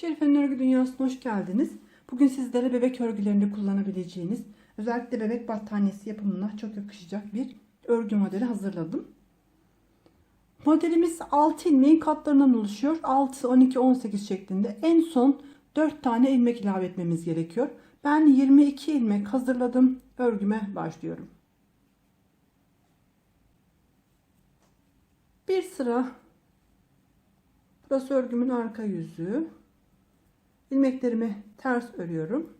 Şerife'nin örgü dünyasına hoş geldiniz. Bugün sizlere bebek örgülerinde kullanabileceğiniz, özellikle bebek battaniyesi yapımına çok yakışacak bir örgü modeli hazırladım. Modelimiz 6 ilmeğin katlarından oluşuyor. 6, 12, 18 şeklinde. En son 4 tane ilmek ilave etmemiz gerekiyor. Ben 22 ilmek hazırladım. Örgüme başlıyorum. Bir sıra burası örgümün arka yüzü. İlmeklerimi ters örüyorum.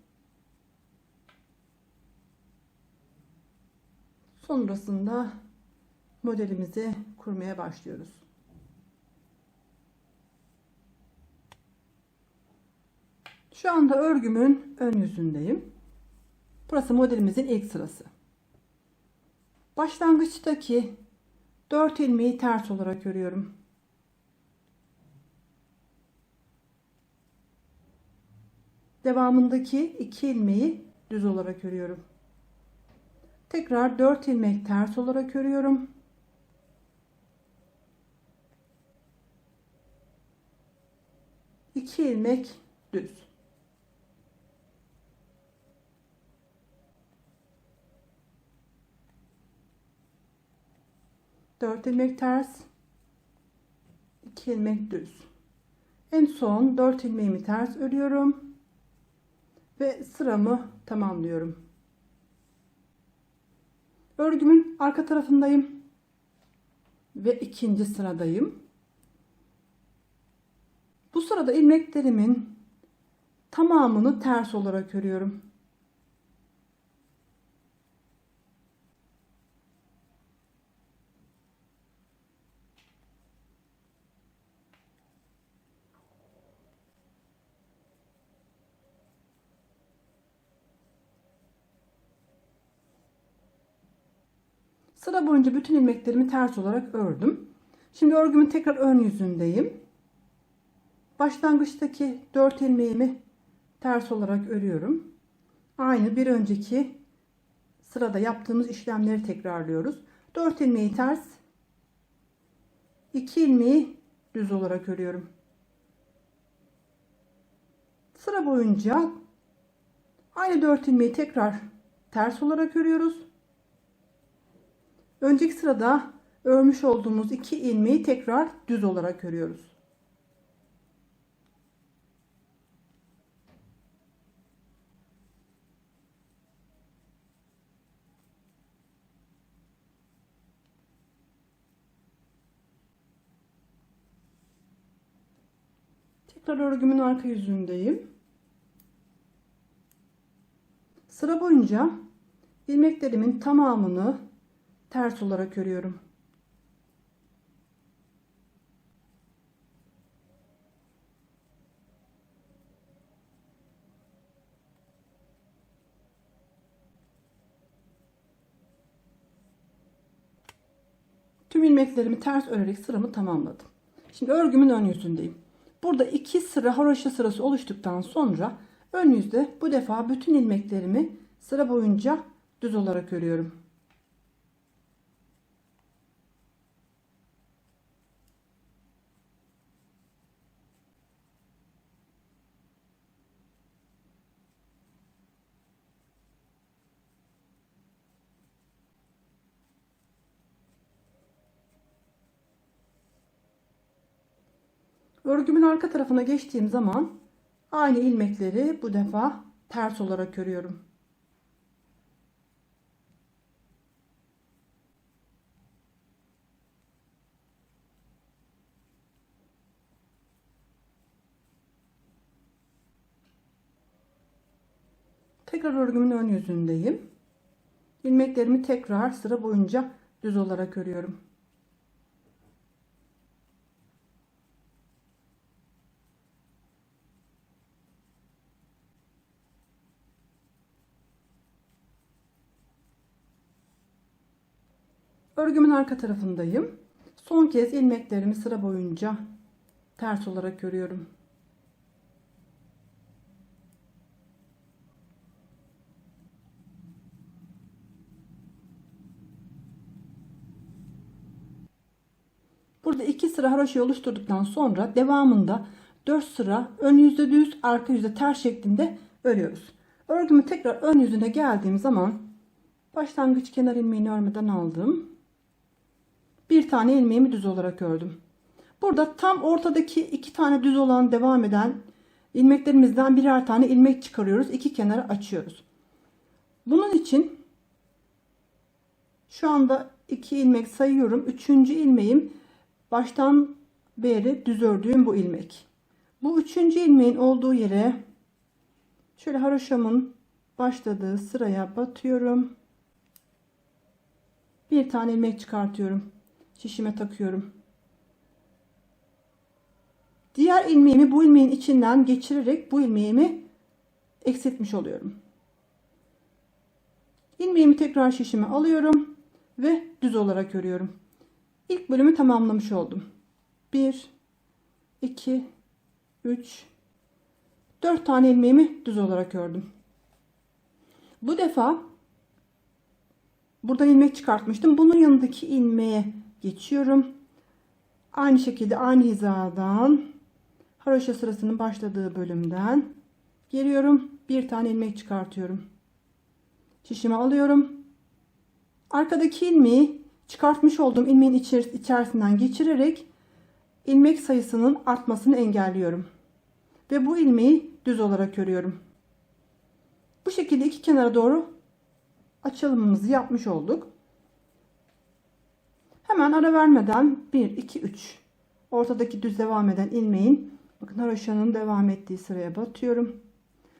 Sonrasında modelimizi kurmaya başlıyoruz. Şu anda örgümün ön yüzündeyim. Burası modelimizin ilk sırası. Başlangıçtaki 4 ilmeği ters olarak örüyorum. Devamındaki 2 ilmeği düz olarak örüyorum. Tekrar 4 ilmek ters olarak örüyorum. İki ilmek düz. Dört ilmek ters. iki ilmek düz. En son 4 ilmeğimi ters örüyorum ve sıramı tamamlıyorum. Örgümün arka tarafındayım ve ikinci sıradayım. Bu sırada ilmeklerimin tamamını ters olarak örüyorum. Sıra boyunca bütün ilmeklerimi ters olarak ördüm. Şimdi örgümün tekrar ön yüzündeyim. Başlangıçtaki 4 ilmeğimi ters olarak örüyorum. Aynı bir önceki sırada yaptığımız işlemleri tekrarlıyoruz. 4 ilmeği ters, 2 ilmeği düz olarak örüyorum. Sıra boyunca aynı 4 ilmeği tekrar ters olarak örüyoruz. Önceki sırada örmüş olduğumuz iki ilmeği tekrar düz olarak örüyoruz. Tekrar örgümün arka yüzündeyim. Sıra boyunca ilmeklerimin tamamını ters olarak örüyorum. Tüm ilmeklerimi ters örerek sıramı tamamladım. Şimdi örgümün ön yüzündeyim. Burada iki sıra haroşa sırası oluştuktan sonra ön yüzde bu defa bütün ilmeklerimi sıra boyunca düz olarak örüyorum. Örgümün arka tarafına geçtiğim zaman aynı ilmekleri bu defa ters olarak örüyorum. Tekrar örgümün ön yüzündeyim. İlmeklerimi tekrar sıra boyunca düz olarak örüyorum. Örgümün arka tarafındayım. Son kez ilmeklerimi sıra boyunca ters olarak örüyorum. Burada iki sıra haroşa oluşturduktan sonra devamında 4 sıra ön yüzde düz, arka yüzde ters şeklinde örüyoruz. Örgümü tekrar ön yüzüne geldiğim zaman başlangıç kenar ilmeğini örmeden aldım. Bir tane ilmeğimi düz olarak ördüm. Burada tam ortadaki iki tane düz olan devam eden ilmeklerimizden birer tane ilmek çıkarıyoruz. iki kenara açıyoruz. Bunun için şu anda iki ilmek sayıyorum. Üçüncü ilmeğim baştan beri düz ördüğüm bu ilmek. Bu üçüncü ilmeğin olduğu yere şöyle haroşamın başladığı sıraya batıyorum. Bir tane ilmek çıkartıyorum. Şişime takıyorum. Diğer ilmeğimi bu ilmeğin içinden geçirerek bu ilmeğimi eksiltmiş oluyorum. İlmeğimi tekrar şişime alıyorum ve düz olarak örüyorum. İlk bölümü tamamlamış oldum. 1 2 3 4 tane ilmeğimi düz olarak ördüm. Bu defa buradan ilmek çıkartmıştım. Bunun yanındaki ilmeğe geçiyorum. Aynı şekilde aynı hizadan haroşa sırasının başladığı bölümden geliyorum. Bir tane ilmek çıkartıyorum. Şişime alıyorum. Arkadaki ilmeği çıkartmış olduğum ilmeğin içerisinden geçirerek ilmek sayısının artmasını engelliyorum. Ve bu ilmeği düz olarak örüyorum. Bu şekilde iki kenara doğru açılımımızı yapmış olduk. Hemen ara vermeden 1 2 3 ortadaki düz devam eden ilmeğin bakın haroşanın devam ettiği sıraya batıyorum.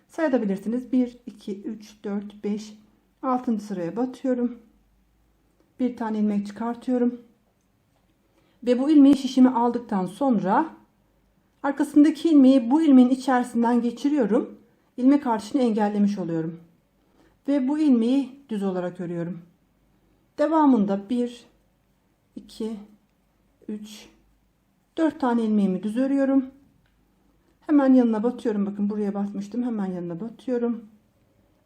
Sayabilirsiniz. 1 2 3 4 5 6. sıraya batıyorum. Bir tane ilmek çıkartıyorum. Ve bu ilmeği şişimi aldıktan sonra arkasındaki ilmeği bu ilmeğin içerisinden geçiriyorum. İlmek artışını engellemiş oluyorum. Ve bu ilmeği düz olarak örüyorum. Devamında 1 2 3 4 tane ilmeğimi düz örüyorum. Hemen yanına batıyorum. Bakın buraya batmıştım. Hemen yanına batıyorum.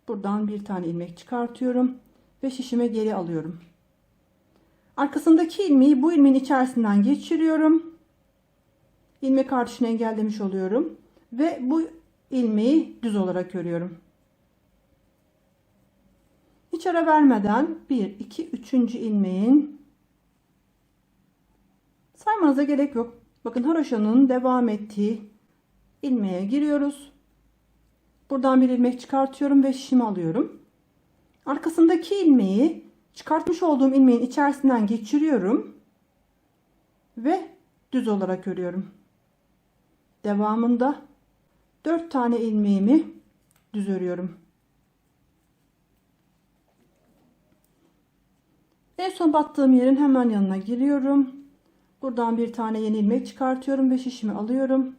Buradan bir tane ilmek çıkartıyorum ve şişime geri alıyorum. Arkasındaki ilmeği bu ilmeğin içerisinden geçiriyorum. İlmek artışını engellemiş oluyorum ve bu ilmeği düz olarak örüyorum. Hiç ara vermeden 1 2 3. ilmeğin saymanıza gerek yok. Bakın haroşanın devam ettiği ilmeğe giriyoruz. Buradan bir ilmek çıkartıyorum ve şişimi alıyorum. Arkasındaki ilmeği çıkartmış olduğum ilmeğin içerisinden geçiriyorum. Ve düz olarak örüyorum. Devamında 4 tane ilmeğimi düz örüyorum. En son battığım yerin hemen yanına giriyorum. Buradan bir tane yeni ilmek çıkartıyorum ve şişimi alıyorum.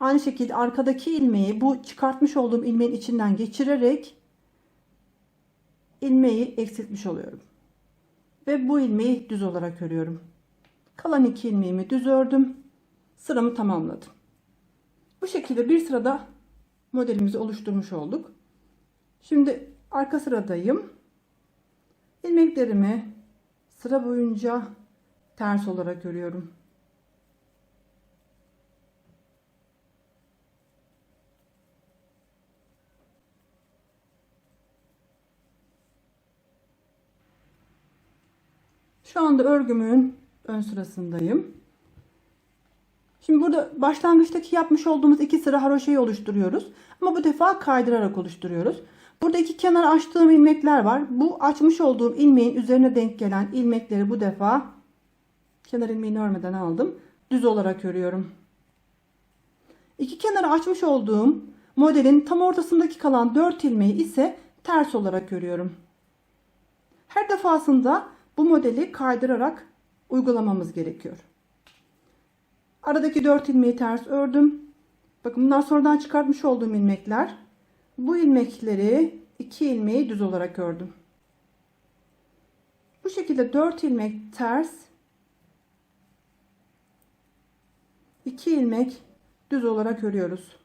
Aynı şekilde arkadaki ilmeği bu çıkartmış olduğum ilmeğin içinden geçirerek ilmeği eksiltmiş oluyorum. Ve bu ilmeği düz olarak örüyorum. Kalan iki ilmeğimi düz ördüm. Sıramı tamamladım. Bu şekilde bir sırada modelimizi oluşturmuş olduk. Şimdi arka sıradayım. İlmeklerimi sıra boyunca ters olarak örüyorum. Şu anda örgümün ön sırasındayım. Şimdi burada başlangıçtaki yapmış olduğumuz iki sıra haroşayı oluşturuyoruz. Ama bu defa kaydırarak oluşturuyoruz. Burada iki kenar açtığım ilmekler var. Bu açmış olduğum ilmeğin üzerine denk gelen ilmekleri bu defa kenar ilmeğini örmeden aldım. Düz olarak örüyorum. İki kenarı açmış olduğum modelin tam ortasındaki kalan 4 ilmeği ise ters olarak örüyorum. Her defasında bu modeli kaydırarak uygulamamız gerekiyor. Aradaki 4 ilmeği ters ördüm. Bakın bunlar sonradan çıkartmış olduğum ilmekler. Bu ilmekleri 2 ilmeği düz olarak ördüm. Bu şekilde 4 ilmek ters 2 ilmek düz olarak örüyoruz.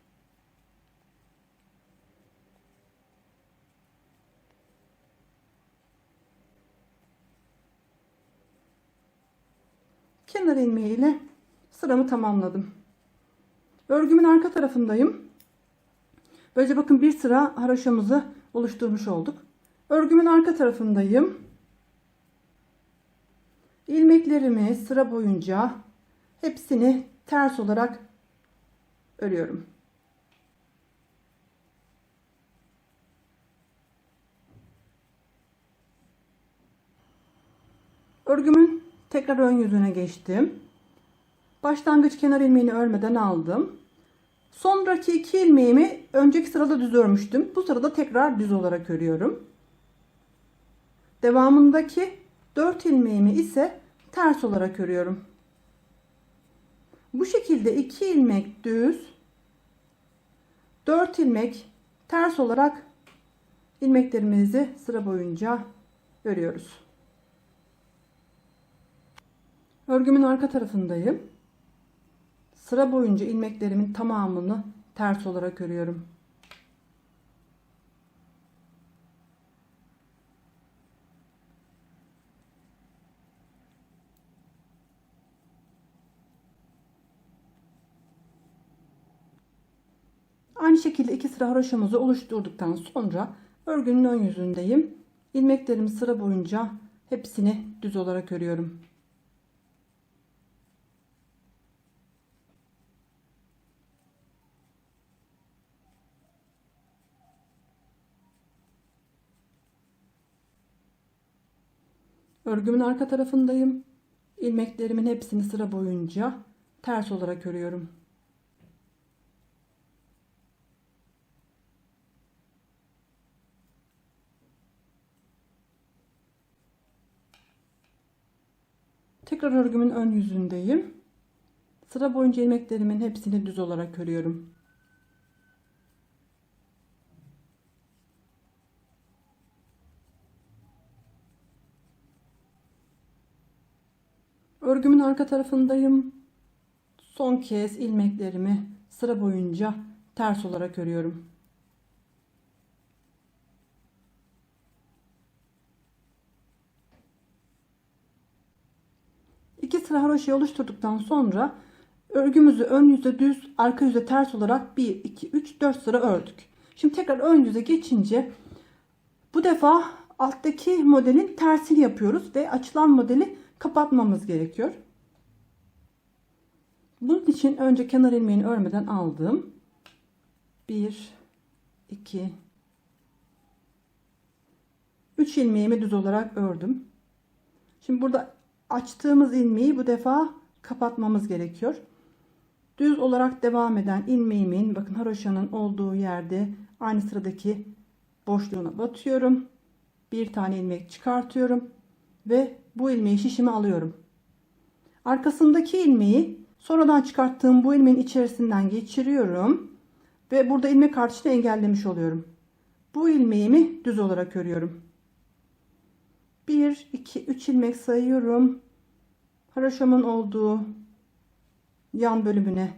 kenar ilmeği ile sıramı tamamladım. Örgümün arka tarafındayım. Böylece bakın bir sıra haroşamızı oluşturmuş olduk. Örgümün arka tarafındayım. İlmeklerimi sıra boyunca hepsini ters olarak örüyorum. Örgümün tekrar ön yüzüne geçtim. Başlangıç kenar ilmeğini örmeden aldım. Sonraki iki ilmeğimi önceki sırada düz örmüştüm. Bu sırada tekrar düz olarak örüyorum. Devamındaki 4 ilmeğimi ise ters olarak örüyorum. Bu şekilde 2 ilmek düz, 4 ilmek ters olarak ilmeklerimizi sıra boyunca örüyoruz. Örgümün arka tarafındayım. Sıra boyunca ilmeklerimin tamamını ters olarak örüyorum. Aynı şekilde iki sıra haroşamızı oluşturduktan sonra örgünün ön yüzündeyim. İlmeklerimi sıra boyunca hepsini düz olarak örüyorum. Örgümün arka tarafındayım. İlmeklerimin hepsini sıra boyunca ters olarak örüyorum. Tekrar örgümün ön yüzündeyim. Sıra boyunca ilmeklerimin hepsini düz olarak örüyorum. Örgümün arka tarafındayım. Son kez ilmeklerimi sıra boyunca ters olarak örüyorum. İki sıra haroşayı oluşturduktan sonra örgümüzü ön yüze düz, arka yüze ters olarak 1, 2, 3, 4 sıra ördük. Şimdi tekrar ön yüze geçince bu defa alttaki modelin tersini yapıyoruz ve açılan modeli kapatmamız gerekiyor. Bunun için önce kenar ilmeğini örmeden aldım. 1 2 3 ilmeğimi düz olarak ördüm. Şimdi burada açtığımız ilmeği bu defa kapatmamız gerekiyor. Düz olarak devam eden ilmeğimin bakın haroşanın olduğu yerde aynı sıradaki boşluğuna batıyorum. Bir tane ilmek çıkartıyorum ve bu ilmeği şişime alıyorum. Arkasındaki ilmeği sonradan çıkarttığım bu ilmeğin içerisinden geçiriyorum ve burada ilmek artışını engellemiş oluyorum. Bu ilmeğimi düz olarak örüyorum. 1 2 3 ilmek sayıyorum. Haroşamın olduğu yan bölümüne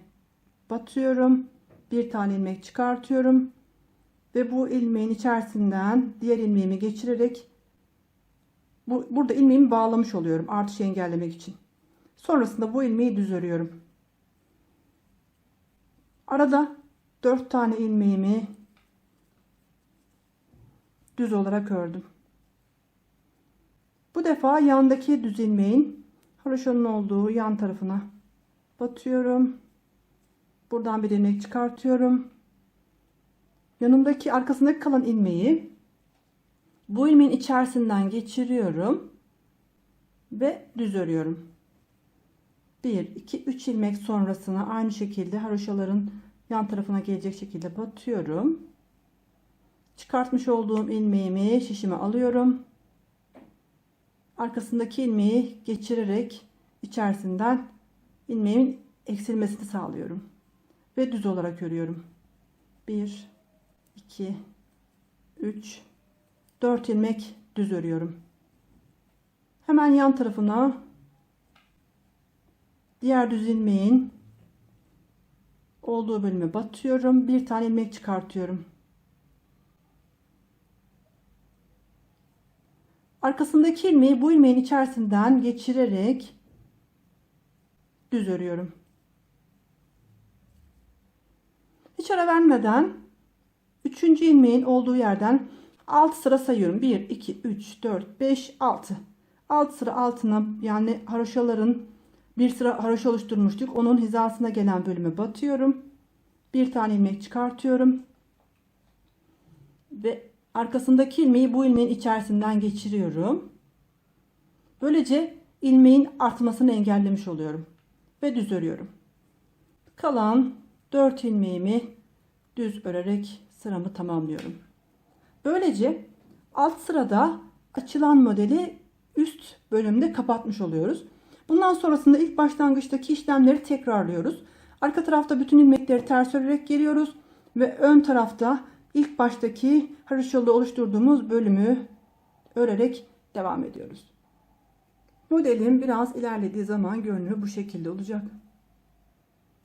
batıyorum. Bir tane ilmek çıkartıyorum ve bu ilmeğin içerisinden diğer ilmeğimi geçirerek bu, burada ilmeğimi bağlamış oluyorum artışı engellemek için. Sonrasında bu ilmeği düz örüyorum. Arada 4 tane ilmeğimi düz olarak ördüm. Bu defa yandaki düz ilmeğin haroşanın olduğu yan tarafına batıyorum. Buradan bir ilmek çıkartıyorum. Yanındaki arkasındaki kalan ilmeği bu ilmeğin içerisinden geçiriyorum ve düz örüyorum. 1 2 3 ilmek sonrasına aynı şekilde haroşaların yan tarafına gelecek şekilde batıyorum. Çıkartmış olduğum ilmeğimi şişime alıyorum. Arkasındaki ilmeği geçirerek içerisinden ilmeğimin eksilmesini sağlıyorum. Ve düz olarak örüyorum. 1 2 3 4 ilmek düz örüyorum. Hemen yan tarafına diğer düz ilmeğin olduğu bölüme batıyorum. Bir tane ilmek çıkartıyorum. Arkasındaki ilmeği bu ilmeğin içerisinden geçirerek düz örüyorum. ara vermeden 3. ilmeğin olduğu yerden 6 sıra sayıyorum. 1, 2, 3, 4, 5, 6. 6 sıra altına yani haroşaların bir sıra haroşa oluşturmuştuk. Onun hizasına gelen bölüme batıyorum. Bir tane ilmek çıkartıyorum. Ve arkasındaki ilmeği bu ilmeğin içerisinden geçiriyorum. Böylece ilmeğin artmasını engellemiş oluyorum. Ve düz örüyorum. Kalan 4 ilmeğimi düz örerek sıramı tamamlıyorum. Böylece alt sırada açılan modeli üst bölümde kapatmış oluyoruz. Bundan sonrasında ilk başlangıçtaki işlemleri tekrarlıyoruz. Arka tarafta bütün ilmekleri ters örerek geliyoruz ve ön tarafta ilk baştaki haroşalı oluşturduğumuz bölümü örerek devam ediyoruz. Modelim biraz ilerlediği zaman görünümü bu şekilde olacak.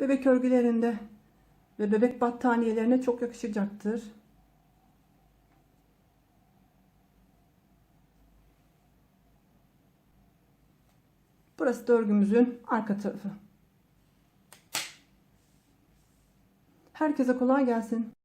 Bebek örgülerinde ve bebek battaniyelerine çok yakışacaktır. Burası da örgümüzün arka tarafı. Herkese kolay gelsin.